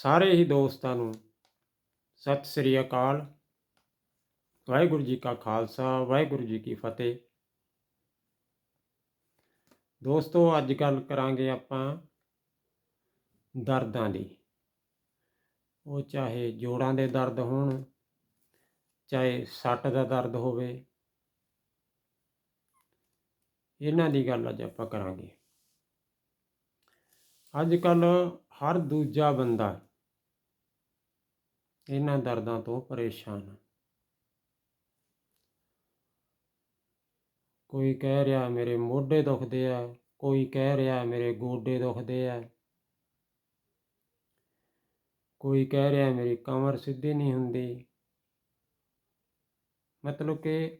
ਸਾਰੇ ਹੀ ਦੋਸਤਾਂ ਨੂੰ ਸਤਿ ਸ੍ਰੀ ਅਕਾਲ। ਵਾਹਿਗੁਰੂ ਜੀ ਕਾ ਖਾਲਸਾ, ਵਾਹਿਗੁਰੂ ਜੀ ਕੀ ਫਤਿਹ। ਦੋਸਤੋ, ਅੱਜ ਗੱਲ ਕਰਾਂਗੇ ਆਪਾਂ ਦਰਦਾਂ ਦੀ। ਉਹ ਚਾਹੇ ਜੋੜਾਂ ਦੇ ਦਰਦ ਹੋਣ, ਚਾਹੇ ਸੱਟ ਦਾ ਦਰਦ ਹੋਵੇ, ਇਹਨਾਂ ਦੀ ਗੱਲ ਅੱਜ ਆਪਾਂ ਕਰਾਂਗੇ। ਅੱਜ ਕੱਲ ਹਰ ਦੂਜਾ ਬੰਦਾ ਇਹਨਾਂ ਦਰਦਾਂ ਤੋਂ ਪਰੇਸ਼ਾਨ ਹੈ। ਕੋਈ ਕਹਿ ਰਿਹਾ ਮੇਰੇ ਮੋਢੇ ਦੁਖਦੇ ਆ, ਕੋਈ ਕਹਿ ਰਿਹਾ ਮੇਰੇ ਗੋਡੇ ਦੁਖਦੇ ਆ। ਕੋਈ ਕਹਿ ਰਿਹਾ ਮੇਰੀ ਕਮਰ ਸਿੱਧੀ ਨਹੀਂ ਹੁੰਦੀ। ਮਤਲਬ ਕਿ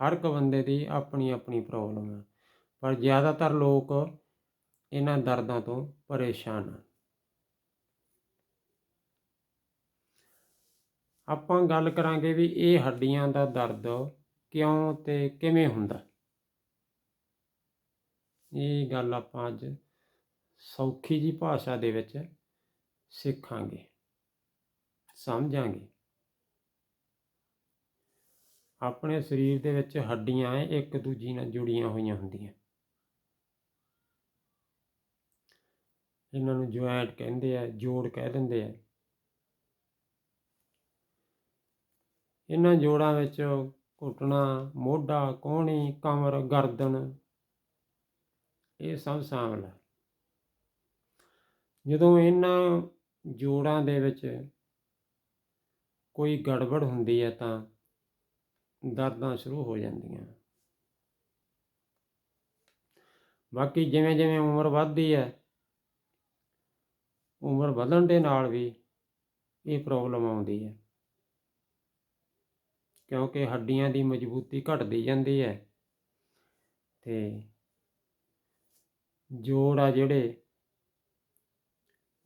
ਹਰ ਇੱਕ ਬੰਦੇ ਦੀ ਆਪਣੀ ਆਪਣੀ ਪ੍ਰੋਬਲਮ ਹੈ ਪਰ ਜ਼ਿਆਦਾਤਰ ਲੋਕ ਇਹਨਾਂ ਦਰਦਾਂ ਤੋਂ ਪਰੇਸ਼ਾਨ ਹਨ ਆਪਾਂ ਗੱਲ ਕਰਾਂਗੇ ਵੀ ਇਹ ਹੱਡੀਆਂ ਦਾ ਦਰਦ ਕਿਉਂ ਤੇ ਕਿਵੇਂ ਹੁੰਦਾ? ਇਹ ਗੱਲ ਆਪਾਂ ਅੱਜ ਸੌਖੀ ਜੀ ਭਾਸ਼ਾ ਦੇ ਵਿੱਚ ਸਿੱਖਾਂਗੇ, ਸਮਝਾਂਗੇ। ਆਪਣੇ ਸਰੀਰ ਦੇ ਵਿੱਚ ਹੱਡੀਆਂ ਇੱਕ ਦੂਜੀ ਨਾਲ ਜੁੜੀਆਂ ਹੋਈਆਂ ਹੁੰਦੀਆਂ। ਇਹਨਾਂ ਨੂੰ ਜੁਆਇੰਟ ਕਹਿੰਦੇ ਆ, ਜੋੜ ਕਹਿ ਦਿੰਦੇ ਆ। ਇਹਨਾਂ ਜੋੜਾਂ ਵਿੱਚ ਘੁੱਟਣਾ, ਮੋਢਾ ਕੋਹਣੀ ਕਮਰ, ਗਰਦਨ, ਇਹ ਸਭ ਸ਼ਾਮਲ ਹੈ। ਜਦੋਂ ਇਹਨਾਂ ਜੋੜਾਂ ਦੇ ਵਿੱਚ ਕੋਈ ਗੜਬੜ ਹੁੰਦੀ ਹੈ ਤਾਂ ਦਰਦਾਂ ਸ਼ੁਰੂ ਹੋ ਜਾਂਦੀਆਂ। ਬਾਕੀ ਜਿਵੇਂ ਜਿਵੇਂ ਉਮਰ ਵੱਧਦੀ ਹੈ, ਉਮਰ ਵਧਣ ਦੇ ਨਾਲ ਵੀ ਇਹ ਪ੍ਰੋਬਲਮ ਆਉਂਦੀ ਹੈ। ਕਿਉਂਕਿ ਹੱਡੀਆਂ ਦੀ ਮਜ਼ਬੂਤੀ ਘਟਦੀ ਜਾਂਦੀ ਹੈ। ਤੇ ਜੋੜ ਆ ਜਿਹੜੇ,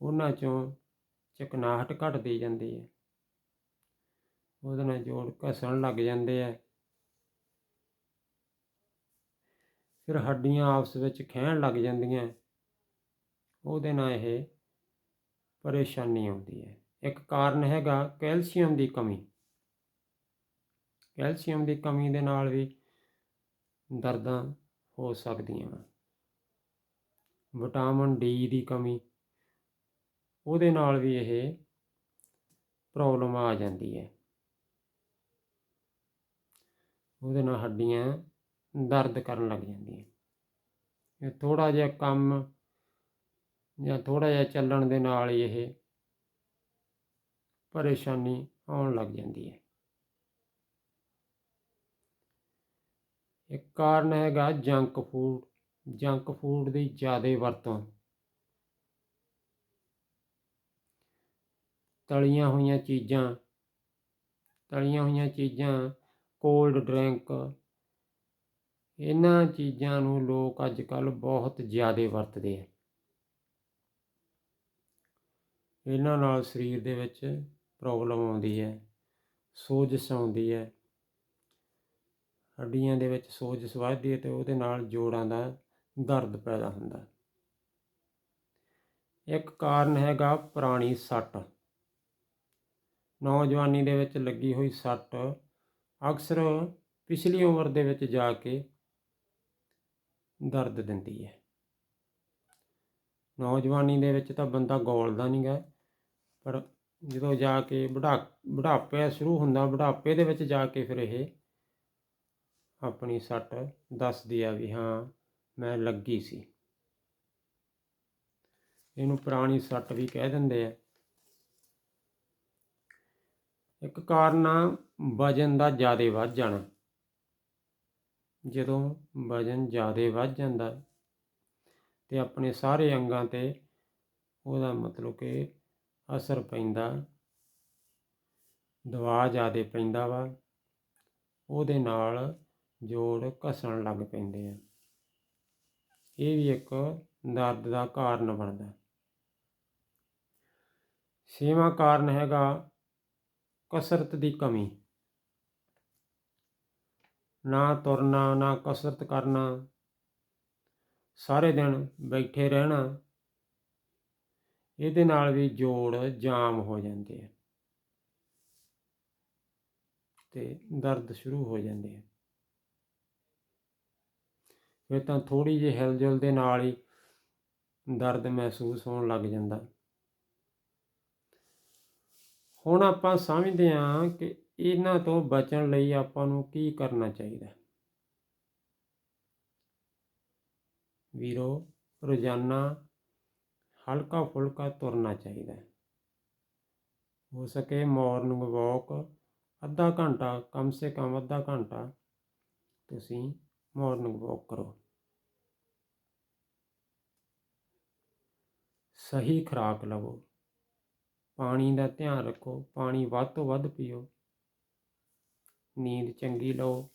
ਉਹਨਾਂ ਚੋਂ ਚਕਨਾਹਟ ਘਟਦੀ ਜਾਂਦੀ ਹੈ। ਉਹਦੇ ਨਾਲ ਜੋੜ ਘਸਣ ਲੱਗ ਜਾਂਦੇ ਆ। ਫਿਰ ਹੱਡੀਆਂ ਆਪਸ ਵਿੱਚ ਖਹਿਣ ਲੱਗ ਜਾਂਦੀਆਂ। ਉਹਦੇ ਨਾਲ ਇਹ ਪਰੇਸ਼ਾਨੀ ਆਉਂਦੀ ਹੈ। ਇੱਕ ਕਾਰਨ ਹੈਗਾ ਕੈਲਸ਼ੀਅਮ ਦੀ ਕਮੀ। ਕੈਲਸ਼ੀਅਮ ਦੀ ਕਮੀ ਦੇ ਨਾਲ ਵੀ ਦਰਦਾਂ ਹੋ ਸਕਦੀਆਂ ਵਿਟਾਮਿਨ ਡੀ ਦੀ ਕਮੀ, ਉਹਦੇ ਨਾਲ ਵੀ ਇਹ ਪ੍ਰੋਬਲਮ ਆ ਜਾਂਦੀ ਹੈ। ਉਹਦੇ ਨਾਲ ਹੱਡੀਆਂ ਦਰਦ ਕਰਨ ਲੱਗ ਜਾਂਦੀਆਂ। ਇਹ ਥੋੜਾ ਜਿਹਾ ਕੰਮ ਜਾਂ ਥੋੜਾ ਜਿਹਾ ਚੱਲਣ ਦੇ ਨਾਲ ਹੀ ਇਹ ਪਰੇਸ਼ਾਨੀ ਆਉਣ ਲੱਗ ਜਾਂਦੀ ਹੈ। ਇੱਕ ਕਾਰਨ ਹੈਗਾ ਜੰਕ ਫੂਡ ਜੰਕ ਫੂਡ ਦੀ ਜ਼ਿਆਦਾ ਵਰਤੋਂ। ਤਲੀਆਂ ਹੋਈਆਂ ਚੀਜ਼ਾਂ, ਤਲੀਆਂ ਹੋਈਆਂ ਚੀਜ਼ਾਂ ਕੋਲਡ ਡਰਿੰਕ ਇਹਨਾਂ ਚੀਜ਼ਾਂ ਨੂੰ ਲੋਕ ਅੱਜ ਕੱਲ ਬਹੁਤ ਜ਼ਿਆਦਾ ਵਰਤਦੇ ਆ। ਇਹਨਾਂ ਨਾਲ ਸਰੀਰ ਦੇ ਵਿੱਚ ਪ੍ਰੋਬਲਮ ਆਉਂਦੀ ਹੈ, ਸੋਜਸ਼ ਆਉਂਦੀ ਹੈ ਹੱਡੀਆਂ ਦੇ ਵਿੱਚ ਸੋਜਸ਼ ਵੱਧਦੀ ਹੈ ਤੇ ਉਹਦੇ ਨਾਲ ਜੋੜਾਂ ਦਾ ਦਰਦ ਪੈਦਾ ਹੁੰਦਾ ਇੱਕ ਕਾਰਨ ਹੈਗਾ ਪੁਰਾਣੀ ਸੱਟ। ਨੌਜਵਾਨੀ ਦੇ ਵਿੱਚ ਲੱਗੀ ਹੋਈ ਸੱਟ ਅਕਸਰ ਪਿਛਲੀ ਉਮਰ ਦੇ ਵਿੱਚ ਜਾ ਕੇ ਦਰਦ ਦਿੰਦੀ ਹੈ। ਨੌਜਵਾਨੀ ਦੇ ਵਿੱਚ ਤਾਂ ਬੰਦਾ ਗੋਲਦਾ ਨਹੀਂਗਾ ਪਰ ਜਦੋਂ ਜਾ ਕੇ ਬੁਢਾ, ਬੁਢਾਪੇ ਸ਼ੁਰੂ ਹੁੰਦਾ, ਬੁਢਾਪੇ ਦੇ ਵਿੱਚ ਜਾ ਕੇ ਫਿਰ ਇਹ ਆਪਣੀ ਸੱਟ ਦੱਸਦੀ ਆ ਵੀ ਹਾਂ, ਮੈਂ ਲੱਗੀ ਸੀ। ਇਹਨੂੰ ਪੁਰਾਣੀ ਸੱਟ ਵੀ ਕਹਿ ਦਿੰਦੇ ਆ। ਇੱਕ ਕਾਰਨ ਆ, ਵਜਨ ਦਾ ਜ਼ਿਆਦਾ ਵੱਧ ਜਾਣਾ। ਜਦੋਂ ਵਜਨ ਜ਼ਿਆਦਾ ਵੱਧ ਜਾਂਦਾ ਤੇ ਆਪਣੇ ਸਾਰੇ ਅੰਗਾਂ ਤੇ ਉਹਦਾ ਮਤਲਬ ਕਿ ਅਸਰ ਪੈਂਦਾ ਦਵਾ ਜ਼ਿਆਦਾ ਪੈਂਦਾ ਵਾ। ਉਹਦੇ ਨਾਲ ਜੋੜ ਘਸਣ ਲੱਗ ਪੈਂਦੇ ਆ। ਇਹ ਵੀ ਇੱਕ ਦਰਦ ਦਾ ਕਾਰਨ ਬਣਦਾ। ਛੇਵਾਂ ਕਾਰਨ ਹੈਗਾ ਕਸਰਤ ਦੀ ਕਮੀ। ਨਾ ਤੁਰਨਾ, ਨਾ ਕਸਰਤ ਕਰਨਾ। ਸਾਰੇ ਦਿਨ ਬੈਠੇ ਰਹਿਣਾ। ਇਹਦੇ ਨਾਲ ਵੀ ਜੋੜ ਜਾਮ ਹੋ ਜਾਂਦੇ ਆ। ਤੇ ਦਰਦ ਸ਼ੁਰੂ ਹੋ ਜਾਂਦੇ ਆ। ਫਿਰ ਤਾਂ ਥੋੜੀ ਜਿਹੀ ਹਿਲਜੁਲ ਦੇ ਨਾਲ ਹੀ ਦਰਦ ਮਹਿਸੂਸ ਹੋਣ ਲੱਗ ਜਾਂਦਾ। ਹੁਣ ਆਪਾਂ ਸਮਝਦੇ ਹਾਂ ਕਿ ਇਹਨਾਂ ਤੋਂ ਬਚਣ ਲਈ ਆਪਾਂ ਨੂੰ ਕੀ ਕਰਨਾ ਚਾਹੀਦਾ ਵੀਰੋ, ਰੋਜ਼ਾਨਾ ਹਲਕਾ ਫੁਲਕਾ ਤੁਰਨਾ ਚਾਹੀਦਾ ਹੋ। ਸਕੇ ਮਾਰਨਿੰਗ ਵਾਕ ਅੱਧਾ ਘੰਟਾ, ਕਮ ਸੇ ਕਮ ਅੱਧਾ ਘੰਟਾ ਤੁਸੀਂ ਮਾਰਨਿੰਗ ਵਾਕ ਕਰੋ। ਸਹੀ ਖੁਰਾਕ ਲਵੋ। ਪਾਣੀ ਦਾ ਧਿਆਨ ਰੱਖੋ। ਪਾਣੀ ਵੱਧ ਤੋਂ ਵੱਧ ਪੀਓ। ਨੀਂਦ ਚੰਗੀ ਲਓ।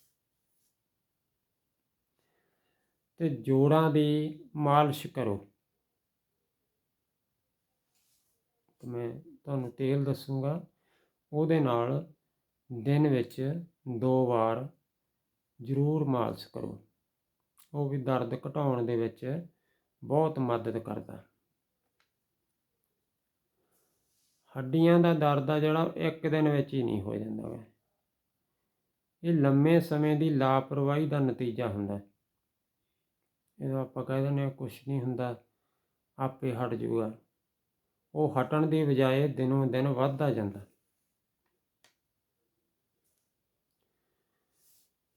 ਤੇ ਜੋੜਾਂ ਦੀ ਮਾਲਿਸ਼ ਕਰੋ। ਮੈਂ ਤੁਹਾਨੂੰ ਤੇਲ ਦੱਸੂਗਾ। ਉਹਦੇ ਨਾਲ ਦਿਨ ਵਿੱਚ ਦੋ ਵਾਰ ਜ਼ਰੂਰ ਮਾਲਸ ਕਰੋ। ਉਹ ਵੀ ਦਰਦ ਘਟਾਉਣ ਦੇ ਵਿੱਚ ਬਹੁਤ ਮਦਦ ਕਰਦਾ। ਹੱਡੀਆਂ ਦਾ ਦਰਦ ਆ ਜਿਹੜਾ ਇੱਕ ਦਿਨ ਵਿੱਚ ਹੀ ਨਹੀਂ ਹੋ ਜਾਂਦਾ ਗਾ। ਇਹ ਲੰਮੇ ਸਮੇਂ ਦੀ ਲਾਪਰਵਾਹੀ ਦਾ ਨਤੀਜਾ ਹੁੰਦਾ। ਹੈ ਜਦੋਂ ਆਪਾਂ ਕਹਿ ਦਿੰਦੇ ਹਾਂ ਕੁਛ ਨਹੀਂ ਹੁੰਦਾ, ਆਪੇ ਹਟ ਜਾਊਗਾ ਉਹ ਹਟਣ ਦੀ ਬਜਾਏ ਦਿਨੋਂ ਦਿਨ ਵੱਧਦਾ ਜਾਂਦਾ।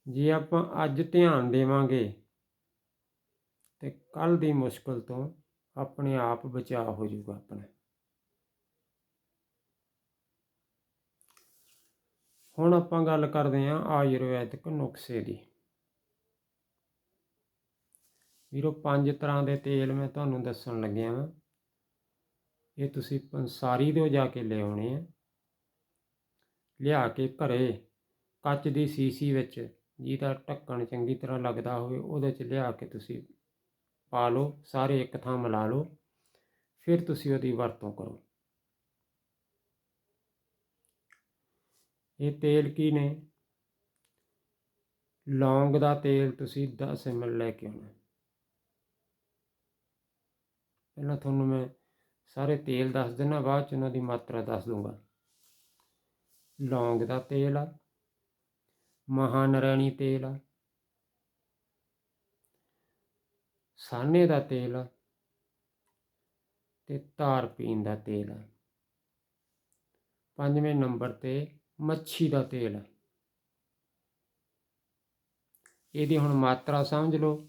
ਜੇ ਆਪਾਂ ਅੱਜ ਧਿਆਨ ਦੇਵਾਂਗੇ ਤੇ ਕੱਲ ਦੀ ਮੁਸ਼ਕਲ ਤੋਂ ਆਪਣੇ ਆਪ ਬਚਾਅ ਹੋ ਜਾਊਗਾ ਆਪਣਾ। ਹੁਣ ਆਪਾਂ ਗੱਲ ਕਰਦੇ ਹਾਂ ਆਯੁਰਵੈਦਿਕ ਨੁਕਸੇ ਦੀ। ਵੀਰੋ, ਪੰਜ ਤਰ੍ਹਾਂ ਦੇ ਤੇਲ ਮੈਂ ਤੁਹਾਨੂੰ ਦੱਸਣ ਲੱਗਿਆ ਹਾਂ ਇਹ ਤੁਸੀਂ ਪੰਸਾਰੀ ਤੋਂ ਜਾ ਕੇ ਲਿਆਉਣੇ ਆ। ਲਿਆ ਕੇ ਘਰੇ ਕੱਚ ਦੀ ਸੀਸੀ ਵਿੱਚ ਜਿਹਦਾ ਢੱਕਣ ਚੰਗੀ ਤਰ੍ਹਾਂ ਲੱਗਦਾ ਹੋਵੇ, ਉਹਦੇ 'ਚ ਲਿਆ ਕੇ ਤੁਸੀਂ ਪਾ ਲਓ, ਸਾਰੇ ਇੱਕ ਥਾਂ ਮਿਲਾ ਲਓ, ਫਿਰ ਤੁਸੀਂ ਉਹਦੀ ਵਰਤੋਂ ਕਰੋ। ਇਹ ਤੇਲ ਕੀ ਨੇ? ਲੌਂਗ ਦਾ ਤੇਲ ਤੁਸੀਂ 10 ml ਲੈ ਕੇ ਆਉਣਾ। ਪਹਿਲਾਂ ਤੁਹਾਨੂੰ ਮੈਂ ਸਾਰੇ ਤੇਲ ਦੱਸ ਦਿੰਦਾ ਬਾਅਦ ਚ ਉਹਨਾਂ ਦੀ ਮਾਤਰਾ ਦੱਸ ਦੂੰਗਾ। ਲੌਂਗ ਦਾ ਤੇਲ ਆ ਮਹਾਨਰੈਣੀ ਤੇਲ। ਆ ਸਾਨੇ ਦਾ ਤੇਲ ਆ ਤੇ ਧਾਰ ਪੀਣ ਦਾ ਤੇਲ। ਆ ਪੰਜਵੇਂ ਨੰਬਰ ਤੇ ਮੱਛੀ ਦਾ ਤੇਲ। ਇਹਦੀ ਹੁਣ ਮਾਤਰਾ ਸਮਝ ਲਓ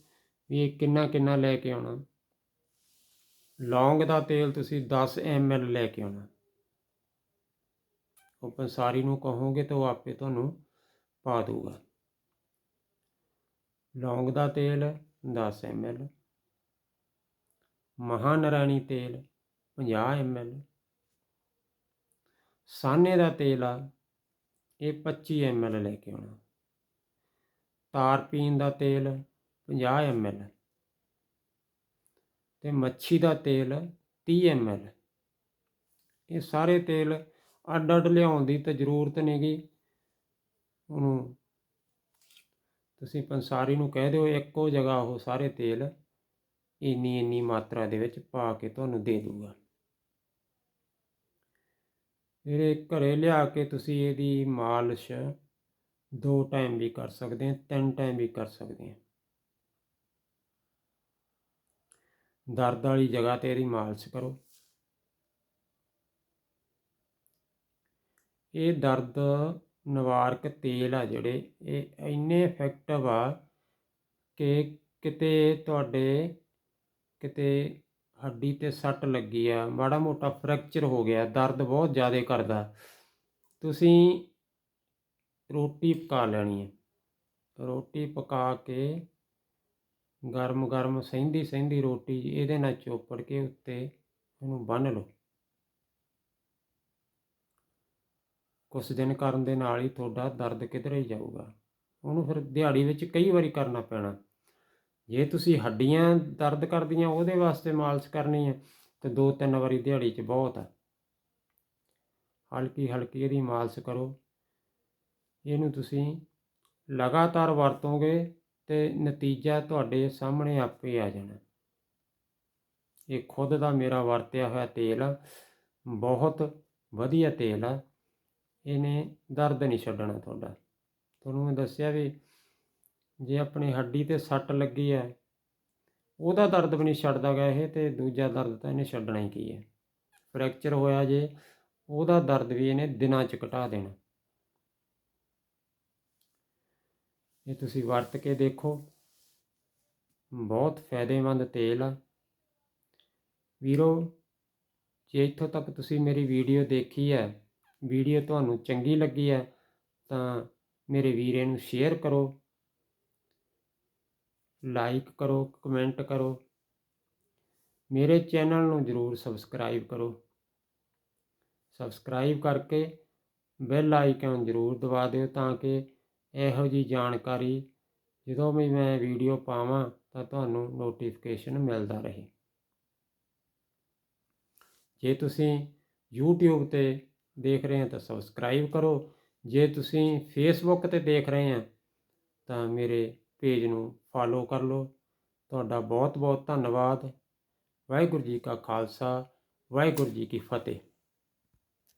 ਵੀ ਇਹ ਕਿੰਨਾ ਕਿੰਨਾ ਲੈ ਕੇ ਆਉਣਾ। ਲੌਂਗ ਦਾ ਤੇਲ ਤੁਸੀਂ 10 ml ਲੈ ਕੇ ਆਉਣਾ। ਉਹ ਪੰਸਾਰੀ ਨੂੰ ਕਹੋਗੇ ਤਾਂ ਉਹ ਆਪੇ ਤੁਹਾਨੂੰ ਪਾ ਦੂਗਾ। ਲੌਂਗ ਦਾ ਤੇਲ 10 ml ਮਹਾਨਰਾਣੀ ਤੇਲ 50 ml ਸਾਨੇ ਦਾ ਤੇਲ ਆ, ਇਹ 25 ml ਲੈ ਕੇ ਆਉਣਾ। ਤਾਰਪੀਣ ਦਾ ਤੇਲ 50 ml ਤੇ ਮੱਛੀ ਦਾ ਤੇਲ 30 ml ਇਹ ਸਾਰੇ ਤੇਲ ਅੱਡ ਅੱਡ ਲਿਆਉਣ ਦੀ ਤਾਂ ਜ਼ਰੂਰਤ ਨਹੀਂਗੀ ਉਹਨੂੰ ਤੁਸੀਂ ਪੰਸਾਰੀ ਨੂੰ ਕਹਿ ਦਿਓ, ਇੱਕੋ ਜਗ੍ਹਾ ਉਹ ਸਾਰੇ ਤੇਲ ਇੰਨੀ ਇੰਨੀ ਮਾਤਰਾ ਦੇ ਵਿੱਚ ਪਾ ਕੇ ਤੁਹਾਨੂੰ ਦੇ ਦੂਗਾ। ਫਿਰ ਇਹ ਘਰੇ ਲਿਆ ਕੇ ਤੁਸੀਂ ਇਹਦੀ ਮਾਲਿਸ਼ ਦੋ ਟਾਈਮ ਵੀ ਕਰ ਸਕਦੇ ਆ, ਤਿੰਨ ਟਾਈਮ ਵੀ ਕਰ ਸਕਦੇ ਆ। ਦਰਦ ਵਾਲੀ ਜਗ੍ਹਾ ਤੇ ਇਹਦੀ ਮਾਲਿਸ਼ ਕਰੋ। ਇਹ ਦਰਦ ਨਿਵਾਰਕ ਤੇਲ ਆ ਜਿਹੜੇ, ਇਹ ਇੰਨੇ ਇਫੈਕਟਿਵ ਆ ਕਿ ਕਿਤੇ ਤੁਹਾਡੇ, ਕਿਤੇ ਹੱਡੀ ਤੇ ਸੱਟ ਲੱਗੀ ਆ, ਮਾੜਾ ਮੋਟਾ ਫ੍ਰੈਕਚਰ ਹੋ ਗਿਆ, ਦਰਦ ਬਹੁਤ ਜ਼ਿਆਦਾ ਕਰਦਾ। ਤੁਸੀਂ ਰੋਟੀ ਪਕਾ ਲੈਣੀ ਹੈ ਰੋਟੀ ਪਕਾ ਕੇ ਗਰਮ ਗਰਮ ਸਹਿੰਦੀ ਸਹਿੰਦੀ ਰੋਟੀ ਇਹਦੇ ਨਾਲ ਚੋਪੜ ਕੇ ਉੱਤੇ ਉਹਨੂੰ ਬੰਨ੍ਹ ਲਓ। ਕੁਛ ਦਿਨ ਕਰਨ ਦੇ ਨਾਲ ਹੀ ਤੁਹਾਡਾ ਦਰਦ ਕਿਧਰੇ ਹੀ ਜਾਊਗਾ। ਉਹਨੂੰ ਫਿਰ ਦਿਹਾੜੀ ਵਿੱਚ ਕਈ ਵਾਰੀ ਕਰਨਾ ਪੈਣਾ। ਜੇ ਤੁਸੀਂ ਹੱਡੀਆਂ ਦਰਦ ਕਰਦੀਆਂ, ਉਹਦੇ ਵਾਸਤੇ ਮਾਲਸ਼ ਕਰਨੀ ਹੈ, ਤੇ ਦੋ ਤਿੰਨ ਵਾਰੀ ਦਿਹਾੜੀ 'ਚ ਬਹੁਤ ਆ ਹਲਕੀ ਹਲਕੀ ਇਹਦੀ ਮਾਲਸ ਕਰੋ। ਇਹਨੂੰ ਤੁਸੀਂ ਲਗਾਤਾਰ ਵਰਤੋਗੇ ਤੇ ਨਤੀਜਾ ਤੁਹਾਡੇ ਸਾਹਮਣੇ ਆਪੇ ਆ ਜਾਣਾ। ਇਹ ਖੁਦ ਦਾ ਮੇਰਾ ਵਰਤਿਆ ਹੋਇਆ ਤੇਲ ਆ। ਬਹੁਤ ਵਧੀਆ ਤੇਲ ਆ। ਇਹਨੇ ਦਰਦ ਨਹੀਂ ਛੱਡਣਾ ਤੁਹਾਡਾ। ਤੁਹਾਨੂੰ ਮੈਂ ਦੱਸਿਆ ਵੀ ਜੇ ਆਪਣੀ ਹੱਡੀ ਤੇ ਸੱਟ ਲੱਗੀ ਹੈ, ਉਹਦਾ ਦਰਦ ਵੀ ਨਹੀਂ ਛੱਡਦਾ ਗਿਆ ਇਹ ਤੇ ਦੂਜਾ ਦਰਦ ਤਾਂ ਇਹਨੇ ਛੱਡਣਾ ਹੀ ਕੀ ਹੈ। ਫ੍ਰੈਕਚਰ ਹੋਇਆ ਜੇ, ਉਹਦਾ ਦਰਦ ਵੀ ਇਹਨੇ ਦਿਨਾਂ ਚ ਘਟਾ ਦੇਣਾ। ਇਹ ਤੁਸੀਂ ਵਰਤ ਕੇ ਦੇਖੋ। ਬਹੁਤ ਫਾਇਦੇਮੰਦ ਤੇਲ ਆ। ਵੀਰੋ, ਜੇ ਇੱਥੋਂ ਤੱਕ ਤੁਸੀਂ ਮੇਰੀ ਵੀਡੀਓ ਦੇਖੀ ਹੈ ਵੀਡੀਓ ਤੁਹਾਨੂੰ ਚੰਗੀ ਲੱਗੀ ਹੈ, ਤਾਂ ਮੇਰੇ ਵੀਰੇ ਨੂੰ ਸ਼ੇਅਰ ਕਰੋ ਲਾਈਕ ਕਰੋ ਕਮੈਂਟ ਕਰੋ, ਮੇਰੇ ਚੈਨਲ ਨੂੰ ਜਰੂਰ ਸਬਸਕ੍ਰਾਈਬ ਕਰੋ। ਸਬਸਕ੍ਰਾਈਬ ਕਰਕੇ ਬੈਲ ਆਈਕਨ ਜਰੂਰ ਦਬਾ ਦਿਓ ਤਾਂ ਕਿ ਇਹੋ ਜੀ ਜਾਣਕਾਰੀ ਜਦੋਂ ਵੀ ਮੈਂ ਵੀਡੀਓ ਪਾਵਾਂ, ਤਾਂ ਤੁਹਾਨੂੰ ਨੋਟੀਫਿਕੇਸ਼ਨ ਮਿਲਦਾ ਰਹੇ। ਜੇ ਤੁਸੀਂ YouTube ਤੇ ਦੇਖ ਰਹੇ ਹੋ ਤਾਂ ਸਬਸਕ੍ਰਾਈਬ ਕਰੋ। ਜੇ ਤੁਸੀਂ ਫੇਸਬੁੱਕ ਤੇ ਦੇਖ ਰਹੇ ਹੋ ਤਾਂ ਮੇਰੇ ਪੇਜ ਨੂੰ ਫਾਲੋ ਕਰ ਲਓ। ਤੁਹਾਡਾ ਬਹੁਤ ਬਹੁਤ ਧੰਨਵਾਦ। ਵਾਹਿਗੁਰੂ ਜੀ ਕਾ ਖਾਲਸਾ, ਵਾਹਿਗੁਰੂ ਜੀ ਕੀ ਫਤਿਹ।